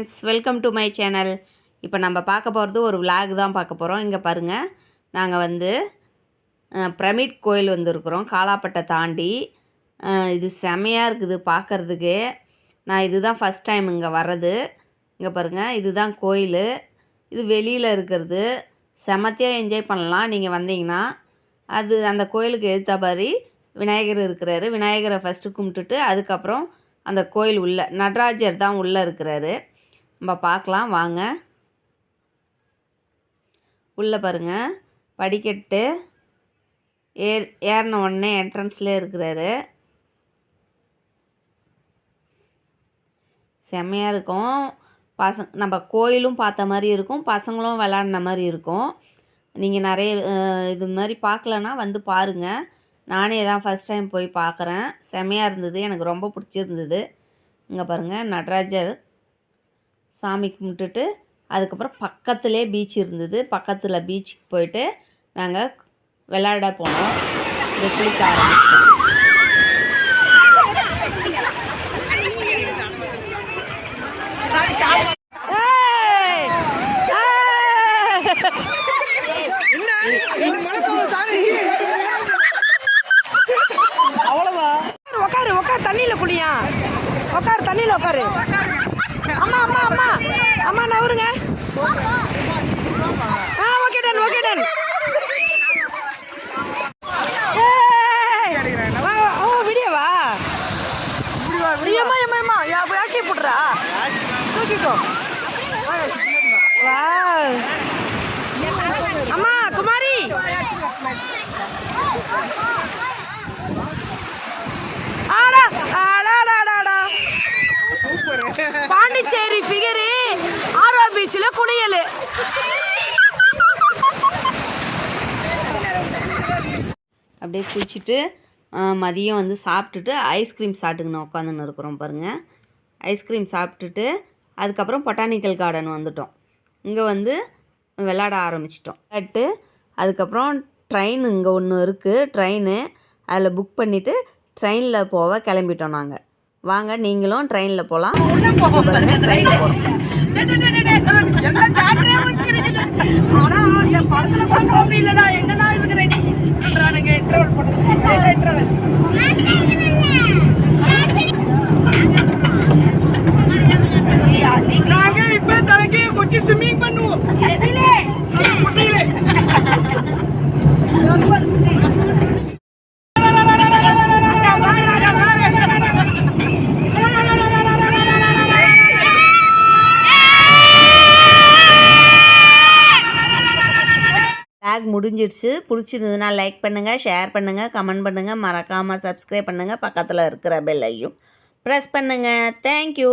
Friends welcome to my channel இப்போ நம்ம பார்க்க போகிறது ஒரு விலாக் தான் பார்க்க போகிறோம் இங்கே பாருங்கள் நாங்கள் வந்து பிரமிட் கோயில் வந்துருக்குறோம். காலாப்பட்டை தாண்டி. இது செமையாக இருக்குது பார்க்கறதுக்கு. நான் இதுதான் ஃபஸ்ட் டைம் இங்கே வர்றது. இங்கே பாருங்கள் இதுதான் கோயில். இது வெளியில் இருக்கிறது. செமத்தியாக என்ஜாய் பண்ணலாம். நீங்கள் வந்தீங்கன்னா அது அந்த கோயிலுக்கு எதிர்த்த மாதிரி விநாயகர் இருக்கிறாரு. விநாயகரை ஃபஸ்ட்டு கும்பிட்டுட்டு அதுக்கப்புறம் அந்த கோயில் உள்ள நடராஜர் தான் உள்ளே இருக்கிறாரு. நம்ம பார்க்கலாம் வாங்க. உள்ளே பாருங்க. படிக்கட்டு. ஏர் ஏறின உடனே என்ட்ரன்ஸில் இருக்கிறாரு. செம்மையாக இருக்கும். பசங்க நம்ம கோயிலும் பார்த்த மாதிரி இருக்கும். பசங்களும் விளாட்ன மாதிரி இருக்கும். நீங்கள் நிறைய இது மாதிரி பார்க்கலன்னா வந்து பாருங்கள் நானே தான் ஃபஸ்ட் டைம் போய் பார்க்குறேன். செம்மையாக இருந்தது. எனக்கு ரொம்ப பிடிச்சிருந்தது. இங்கே பாருங்கள் நடராஜர் சாமி கும்பிட்டுட்டு அதுக்கப்புறம் பக்கத்துலேயே பீச் இருந்தது. பக்கத்தில் பீச்சுக்கு போயிட்டு நாங்கள் விளையாட போனோம். இந்த குளிக்க ஆரம்பிச்சிட்டோம். உட்காரு உட்காரு தண்ணியில குளியா? உட்காரு தண்ணியில உட்காரு. அம்மா அம்மா அம்மா. அம்மா நவருங்க பாண்டிச்சேரி ஃபிகரு ஆரோ பீச்சில் குளியல் அப்படியே குளிச்சுட்டு மதியம் வந்து சாப்பிட்டுட்டு ஐஸ்கிரீம் சாப்பிட்டுங்கன்னு உட்காந்துன்னு இருக்கிறோம் பாருங்கள் ஐஸ்கிரீம் சாப்பிட்டுட்டு அதுக்கப்புறம் பொட்டானிக்கல் கார்டன் வந்துட்டோம். இங்கே வந்து விளாட ஆரம்பிச்சிட்டோம். விளையாட்டு அதுக்கப்புறம் ட்ரெயின் இங்கே ஒன்று இருக்குது ட்ரெயின் அதில் புக் பண்ணிவிட்டு ட்ரெயினில் போக கிளம்பிட்டோம் நாங்கள் வாங்க நீங்களும் ட்ரெயினில் போகலாம் நாங்க இப்ப தலைக்கு கொஞ்சம் ஸ்விம்மிங் பண்ணுவோம் பேக் முடிஞ்சிடுச்சு. பிடிச்சிருந்ததுன்னா லைக் பண்ணுங்கள் ஷேர் பண்ணுங்கள் கமெண்ட் பண்ணுங்கள் மறக்காமல் சப்ஸ்கிரைப் பண்ணுங்கள் பக்கத்தில் இருக்கிற பெல்லையும் ப்ரெஸ் பண்ணுங்கள் தேங்க்யூ